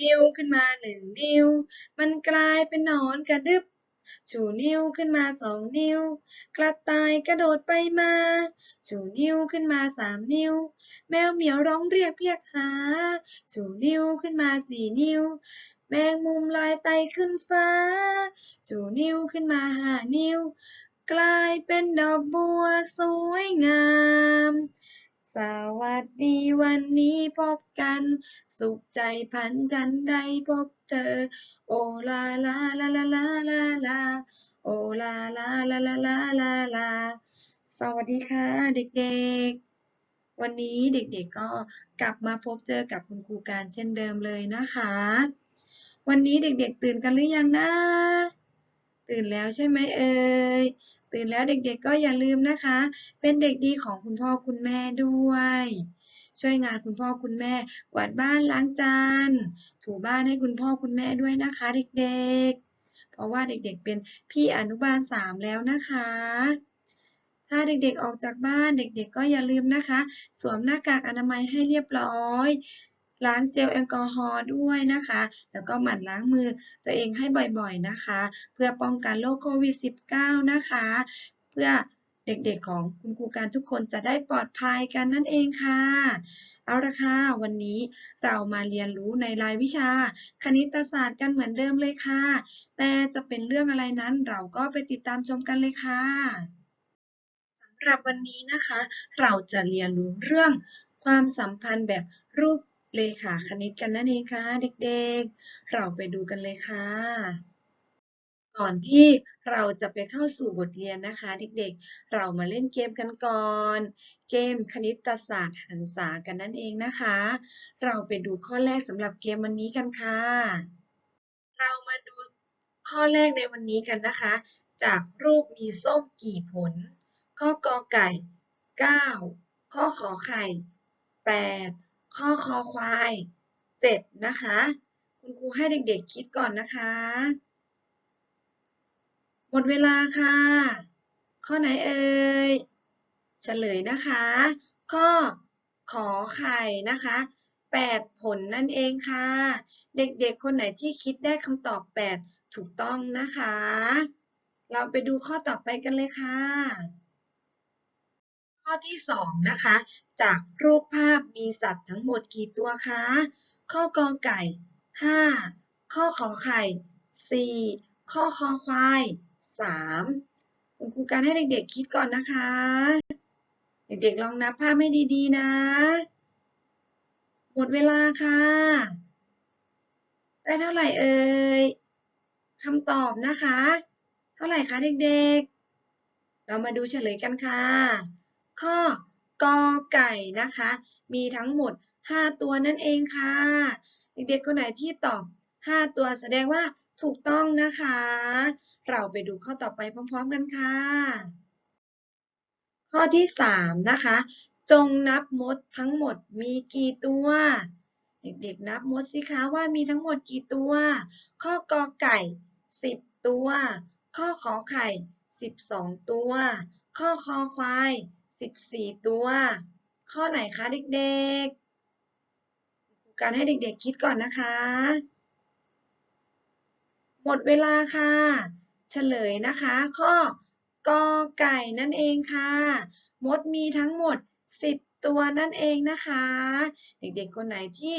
นิ้วขึ้นมาหนึ่งนิ้ว มันกลายเป็นหนอนกระดึบ ชูนิ้วขึ้นมาสองนิ้ว กระต่ายกระโดดไปมา ชูนิ้วขึ้นมาสามนิ้ว แมวเหมียวร้องเรียกเพียกหา ชูนิ้วขึ้นมาสี่นิ้ว แมงมุมลายไตขึ้นฟ้า ชูนิ้วขึ้นมาห้านิ้ว กลายเป็นดอกบัวสวยงาม สวัสดีวันนี้พบกัน สุขใจพันฉันได้พบเธอ โอลาลาลาลาลาลาลาโอลาลาลาลาลาลาลาสวัสดีค่ะเด็กๆ วันนี้เด็กๆก็กลับมาพบเจอกับคุณครูการเช่นเดิมเลยนะคะ วันนี้เด็กๆตื่นกันหรือยังนะ ตื่นแล้วใช่ไหมเอ่ยตื่นแล้วเด็กๆก็อย่าลืมนะคะ เป็นเด็กดีของคุณพ่อคุณแม่ด้วย ช่วยงานคุณพ่อคุณแม่กวาดบ้านล้างจานถูบ้านให้คุณพ่อคุณแม่ด้วยนะคะ เด็กๆ เพราะว่าเด็กๆเป็นพี่อนุบาลสามแล้วนะคะ ถ้าเด็กๆออกจากบ้านเด็กๆ ก็อย่าลืมนะคะ สวมหน้ากากอนามัยให้เรียบร้อย ล้างเจลแอลกอฮอล์ด้วยนะคะ แล้วก็หมั่นล้างมือตัวเองให้บ่อยๆนะคะ เพื่อป้องกันโรคโควิด -19 นะคะ เพื่อเด็กๆของคุณครูการทุกคนจะได้ปลอดภัยกันนั่นเองค่ะ เอาละค่ะ วันนี้เรามาเรียนรู้ในรายวิชา คณิตศาสตร์กันเหมือนเดิมเลยค่ะ แต่จะเป็นเรื่องอะไรนั้นเราก็ไปติดตามชมกันเลยค่ะสำหรับวันนี้นะคะ เราจะเรียนรู้เรื่องความสัมพันธ์แบบรูป เลขาคณิตกันนั่นเองค่ะเด็กๆ เราไปดูกันเลยค่ะ ก่อนที่เราจะไปเข้าสู่บทเรียนนะคะ เด็กๆ เรามาเล่นเกมกันก่อน เกมคณิตศาสตร์หันษากันนั่นเองนะคะ เราไปดูข้อแรกสำหรับเกมวันนี้กันค่ะ เรามาดูข้อแรกในวันนี้กันนะคะ จากรูปมีส้มกี่ผล ข้อกอไก่ 9 ข้อขอไข่ 8 ข้อคอควาย7นะคะ คุณครูให้เด็กๆคิดก่อนนะคะ หมดเวลาค่ะ ข้อไหนเอ่ยเฉลยนะคะ ข้อขอไข่นะคะ8ผลนั่นเองค่ะ เด็กๆ คนไหนที่คิดได้คำตอบ8ถูกต้องนะคะ เราไปดูข้อต่อไปกันเลยค่ะ อที่ 2 นะคะ จากรูปภาพมีสัตว์ทั้งหมดกี่ตัวคะ ข้อกอไก่ 5 ข้อขอไข่ 4 ข้อคอควาย 3 คุณครูการให้เด็กๆคิดก่อนนะคะ เด็กๆลองนับภาพให้ดีๆนะ หมดเวลาค่ะ ได้เท่าไหร่เอ่ยคำตอบนะคะ เท่าไหร่คะเด็กๆ เรามาดูเฉลยกันค่ะ ข้อกอไก่นะคะ มีทั้งหมด 5 ตัวนั่นเองค่ะ เด็กๆคนไหนที่ตอบ 5 ตัวแสดงว่าถูกต้องนะคะ เราไปดูข้อต่อไปพร้อมๆกันค่ะ ข้อที่ 3 นะคะ จงนับมดทั้งหมดมีกี่ตัว เด็กๆนับมดสิคะว่ามีทั้งหมดกี่ตัว ข้อกอไก่ 10 ตัว ข้อขอไข่ 12 ตัว ข้อคอควาย 14 ตัว ข้อไหนคะเด็กๆ การให้เด็กๆคิดก่อนนะคะ หมดเวลาค่ะ เฉลยนะคะ ข้อกอไก่นั่นเองค่ะ มดมีทั้งหมด 10 ตัวนั่นเองนะคะ เด็กๆ คนไหนที่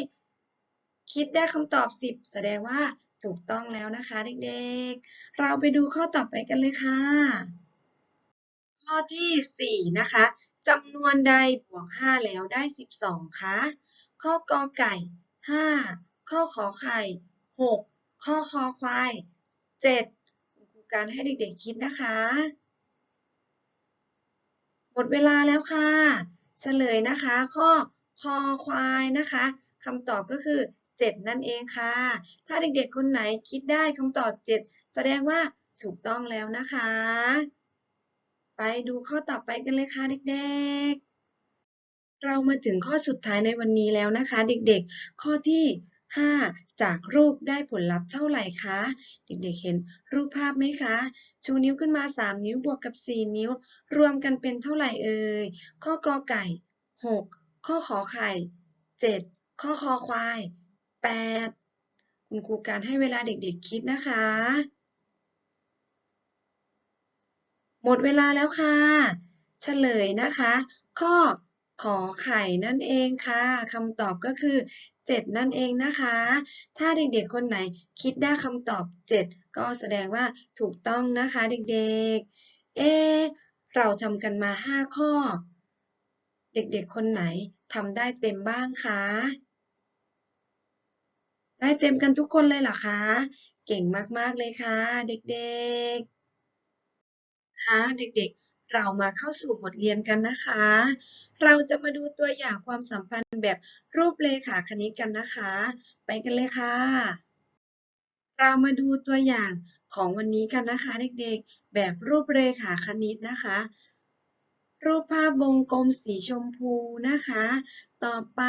คิดได้คำตอบ 10 แสดงว่าถูกต้องแล้วนะคะเด็กๆ เราไปดูข้อต่อไปกันเลยค่ะ ที่ 4 นะคะจำนวนใดบวก 5 แล้วได้ 12 คะ ข้อกอไก่ 5 ข้อขอไข่ 6 ข้อคอควาย 7ครูการให้เด็กๆคิดนะคะ หมดเวลาแล้วค่ะ เฉลยนะคะ ข้อคอควายนะคะคำตอบก็คือ 7 นั่นเองค่ะ ถ้าเด็กๆคนไหนคิดได้คำตอบ 7 แสดงว่าถูกต้องแล้วนะคะ ไปดูข้อต่อไปกันเลยค่ะเด็กๆ เรามาถึงข้อสุดท้ายในวันนี้แล้วนะคะ เด็กๆ ข้อที่ 5 จากรูปได้ผลลัพธ์เท่าไหร่คะ เด็กๆ เห็นรูปภาพไหมคะ ชูนิ้วขึ้นมา 3 นิ้วบวกกับ 4 นิ้ว รวมกันเป็นเท่าไหร่เอ่ย ข้อกอไก่ 6 ข้อขอไข่ 7 ข้อคอควาย 8 คุณครูการให้เวลาเด็กๆ คิดนะคะ หมดเวลาแล้วค่ะเฉลยนะคะ ข้อขอไข่นั่นเองค่ะคำตอบก็คือ 7 นั่นเองนะคะ ถ้าเด็กๆคนไหนคิดได้คำตอบ 7 ก็แสดงว่าถูกต้องนะคะเด็กๆ เอ เราทำกันมา 5 ข้อ เด็กๆคนไหนทำได้เต็มบ้างคะ ได้เต็มกันทุกคนเลยเหรอคะ เก่งมากๆเลยค่ะ เด็กๆ คะเด็กๆ เรามาเข้าสู่บทเรียนกันนะคะ เราจะมาดูตัวอย่างความสัมพันธ์แบบรูปเลขาคณิตกันนะคะ ไปกันเลยค่ะ เรามาดูตัวอย่างของวันนี้กันนะคะ เด็กๆ แบบรูปเรขาคณิตนะคะ รูปภาพวงกลมสีชมพูนะคะ ต่อไป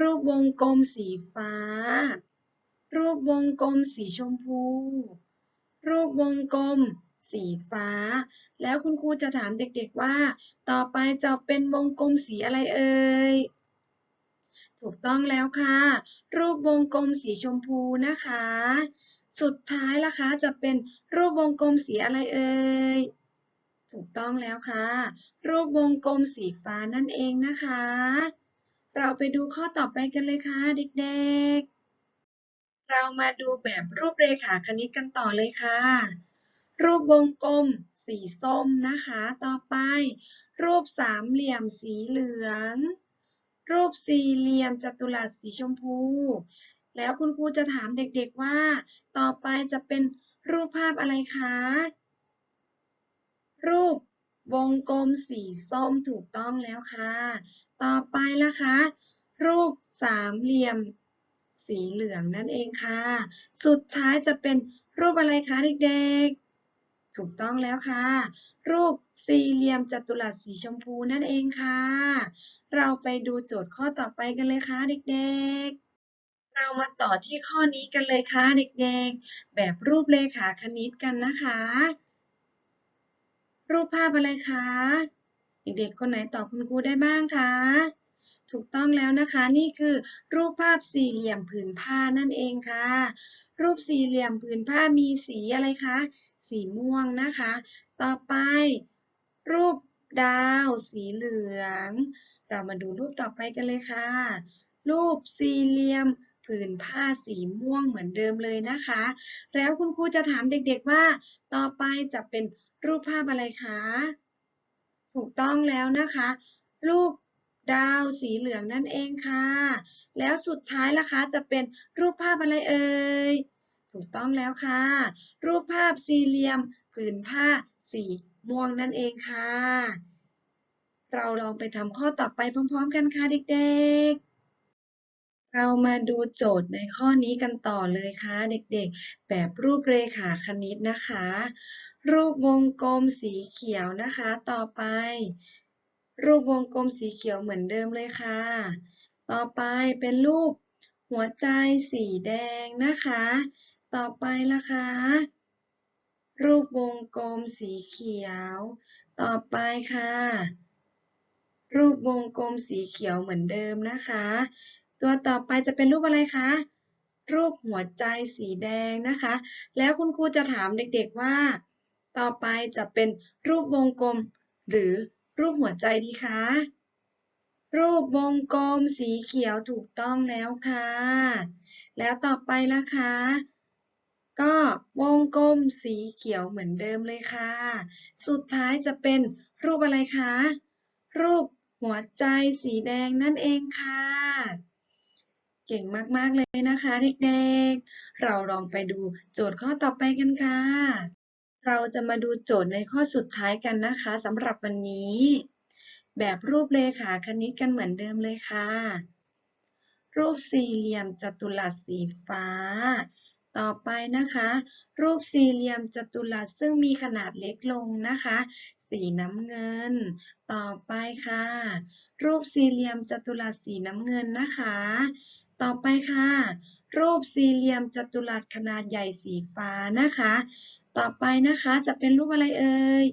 รูปวงกลมสีฟ้า รูปวงกลมสีชมพู รูปวงกลม สีฟ้า แล้วคุณครูจะถามเด็กๆว่า ต่อไปจะเป็นวงกลมสีอะไรเอ่ย ถูกต้องแล้วค่ะ รูปวงกลมสีชมพูนะคะ สุดท้ายล่ะคะจะเป็นรูปวงกลมสีอะไรเอ่ย ถูกต้องแล้วค่ะ รูปวงกลมสีฟ้านั่นเองนะคะ เราไปดูข้อต่อไปกันเลยค่ะเด็กๆเรามาดูแบบรูปเรขาคณิตกันต่อเลยค่ะ รูปวงกลม สีส้มนะคะ ต่อไป รูปสามเหลี่ยมสีเหลือง รูปสี่เหลี่ยมจัตุรัสสีชมพู แล้วคุณครูจะถามเด็กๆว่า ต่อไปจะเป็นรูปภาพอะไรคะ รูปวงกลมสีส้มถูกต้องแล้วค่ะ ต่อไปล่ะคะ รูปสามเหลี่ยม สีเหลืองนั่นเองค่ะ สุดท้ายจะเป็นรูปอะไรคะเด็กๆ ถูกต้องแล้วค่ะ รูปสี่เหลี่ยมจัตุรัสสีชมพูนั่นเองค่ะ เราไปดูโจทย์ข้อต่อไปกันเลยค่ะเด็กๆ เรามาต่อที่ข้อนี้กันเลยค่ะเด็กๆ แบบรูปเลขาคณิตกันนะคะ รูปภาพอะไรคะเด็กๆคนไหนตอบคุณครูได้บ้างคะถูกต้องแล้วนะคะนี่คือรูปภาพสี่เหลี่ยมผืนผ้านั่นเองค่ะ รูปสี่เหลี่ยมผืนผ้ามีสีอะไรคะ สีม่วงนะคะ ต่อไป รูปดาวสีเหลือง เรามาดูรูปต่อไปกันเลยค่ะ รูปสี่เหลี่ยมผืนผ้าสีม่วงเหมือนเดิมเลยนะคะ แล้วคุณครูจะถามเด็กๆว่า ต่อไปจะเป็นรูปภาพอะไรคะ ถูกต้องแล้วนะคะ รูปดาวสีเหลืองนั่นเองค่ะ แล้วสุดท้ายล่ะคะจะเป็นรูปภาพอะไรเอ่ย ถูกต้องแล้วค่ะ รูปภาพสี่เหลี่ยมผืนผ้าสีม่วงนั่นเองค่ะ เราลองไปทำข้อต่อไปพร้อม ๆ กันค่ะเด็กๆ เรามาดูโจทย์ในข้อนี้กันต่อเลยค่ะเด็กๆ แบบรูปเรขาคณิตนะคะ รูปวงกลมสีเขียวนะคะ ต่อไป รูปวงกลมสีเขียวเหมือนเดิมเลยค่ะ ต่อไปเป็นรูปหัวใจสีแดงนะคะ ต่อไปล่ะคะ รูปวงกลมสีเขียว ต่อไปค่ะ รูปวงกลมสีเขียวเหมือนเดิมนะคะ ตัวต่อไปจะเป็นรูปอะไรคะ รูปหัวใจสีแดงนะคะ แล้วคุณครูจะถามเด็กๆว่า ต่อไปจะเป็นรูปวงกลม หรือรูปหัวใจดีคะ รูปวงกลมสีเขียวถูกต้องแล้วค่ะ แล้วต่อไปล่ะคะ วงกลมสีเขียวเหมือนเดิมเลยค่ะ สุดท้ายจะเป็นรูปอะไรคะ รูปหัวใจสีแดงนั่นเองค่ะ เก่งมาก ๆ เลยนะคะเด็กๆ เราลองไปดูโจทย์ข้อต่อไปกันค่ะ เราจะมาดูโจทย์ในข้อสุดท้ายกันนะคะสำหรับวันนี้ แบบรูปเลขาคณิตกันเหมือนเดิมเลยค่ะ รูปสี่เหลี่ยมจัตุรัสสีฟ้า ต่อไปนะคะ รูปสี่เหลี่ยมจัตุรัสซึ่งมีขนาดเล็กลงนะคะ สีน้ำเงิน ต่อไปค่ะ รูปสี่เหลี่ยมจัตุรัสสีน้ำเงินนะคะ ต่อไปค่ะ รูปสี่เหลี่ยมจัตุรัสขนาดใหญ่สีฟ้านะคะ ต่อไปนะคะจะเป็นรูปอะไรเอ่ย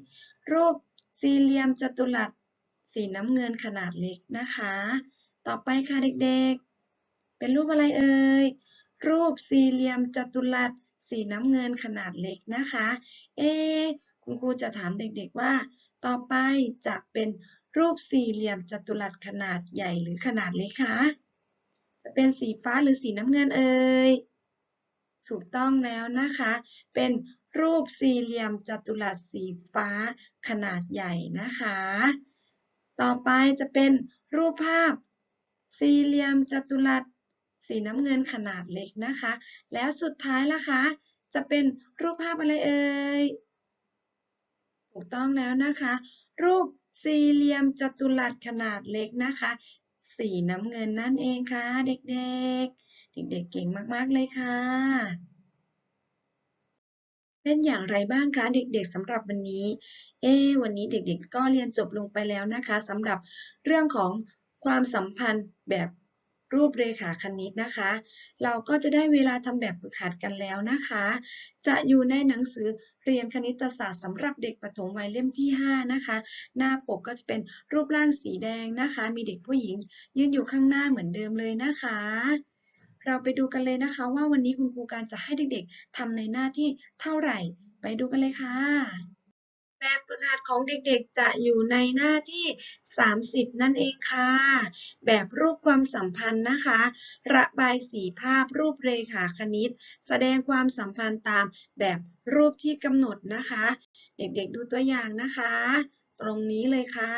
รูปสี่เหลี่ยมจัตุรัสสีน้ำเงินขนาดเล็กนะคะ ต่อไปค่ะเด็กๆ เป็นรูปอะไรเอ่ย รูปสี่เหลี่ยมจัตุรัสสีน้ำเงินขนาดเล็กนะคะ เอ คุณครูจะถามเด็กๆว่า ต่อไปจะเป็นรูปสี่เหลี่ยมจัตุรัสขนาดใหญ่หรือขนาดเล็กคะ จะเป็นสีฟ้าหรือสีน้ำเงินเอ่ย ถูกต้องแล้วนะคะ เป็นรูปสี่เหลี่ยมจัตุรัสสีฟ้าขนาดใหญ่นะคะ ต่อไปจะเป็นรูปภาพสี่เหลี่ยมจัตุรัส สีน้ำเงินขนาดเล็กนะคะ แล้วสุดท้ายล่ะคะ จะเป็นรูปภาพอะไรเอ่ยถูกต้องแล้วนะคะ รูปสี่เหลี่ยมจัตุรัสขนาดเล็กนะคะ สีน้ำเงินนั่นเองค่ะเด็กๆ เด็กๆเก่งมากๆเลยค่ะเป็นอย่างไรบ้างคะเด็กๆสำหรับวันนี้ เอ๊วันนี้เด็กๆ ก็เรียนจบลงไปแล้วนะคะสำหรับเรื่องของความสัมพันธ์แบบ รูปเรขาคณิตนะคะ เราก็จะได้เวลาทำแบบฝึกหัดกันแล้วนะคะ จะอยู่ในหนังสือเรียนคณิตศาสตร์สำหรับเด็กประถมวัยเล่มที่ 5 นะคะ หน้าปกก็จะเป็นรูปร่างสีแดงนะคะ มีเด็กผู้หญิง ยืนอยู่ข้างหน้าเหมือนเดิมเลยนะคะ เราไปดูกันเลยนะคะว่าวันนี้คุณครูการจะให้เด็กๆทำในหน้าที่เท่าไหร่ ไปดูกันเลยค่ะ แบบฝึกหัดของเด็กๆ จะอยู่ในหน้าที่ 30 นั่นเองค่ะ แบบรูปความสัมพันธ์นะคะ ระบายสีภาพรูปเรขาคณิต แสดงความสัมพันธ์ตามแบบรูปที่กำหนดนะคะ เด็กๆดูตัวอย่างนะคะ ตรงนี้เลยค่ะ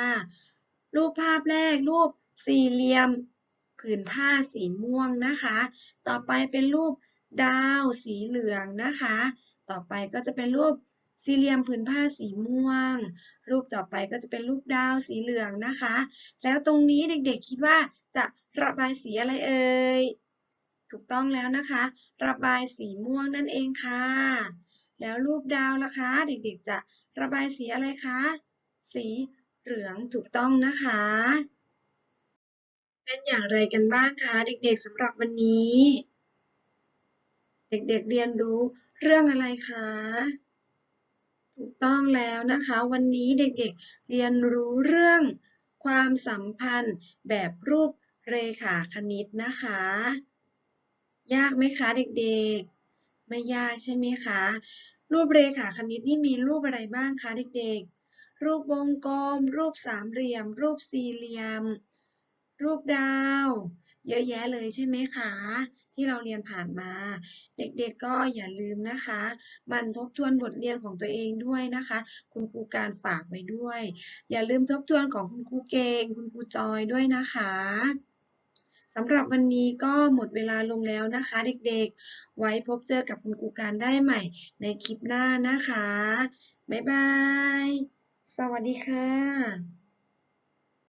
รูปภาพแรกรูปสี่เหลี่ยมผืนผ้าสีม่วงนะคะ ต่อไปเป็นรูปดาวสีเหลืองนะคะ ต่อไปก็จะเป็นรูป สี่เหลี่ยมผืนผ้าสีม่วง รูปต่อไปก็จะเป็นรูปดาวสีเหลืองนะคะ แล้วตรงนี้เด็กๆคิดว่าจะระบายสีอะไรเอ่ย ถูกต้องแล้วนะคะ ระบายสีม่วงนั่นเองค่ะ แล้วรูปดาวล่ะคะ เด็กๆจะระบายสีอะไรคะ สีเหลืองถูกต้องนะคะ เป็นอย่างไรกันบ้างคะเด็กๆสำหรับวันนี้ เด็กๆเรียนรู้เรื่องอะไรคะ ต้องแล้วนะคะ วันนี้เด็กๆเรียนรู้เรื่องความสัมพันธ์แบบรูปเรขาคณิตนะคะ ยากไหมคะเด็กๆ ไม่ยากใช่ไหมคะ รูปเรขาคณิตนี่มีรูปอะไรบ้างคะเด็กๆ รูปวงกลม รูปสามเหลี่ยม รูปสี่เหลี่ยม รูปดาว เยอะแยะเลยใช่ไหมคะ ที่เราเรียนผ่านมา เด็กๆก็อย่าลืมนะคะมันทบทวนบทเรียนของตัวเองด้วยนะคะ คุณครูการฝากไว้ด้วย อย่าลืมทบทวนของคุณครูเก่งคุณครูจอยด้วยนะคะสำหรับวันนี้ก็หมดเวลาลงแล้วนะคะ เด็กๆ ไว้พบเจอกับคุณครูการได้ใหม่ในคลิปหน้านะคะ บ๊ายบาย สวัสดีค่ะ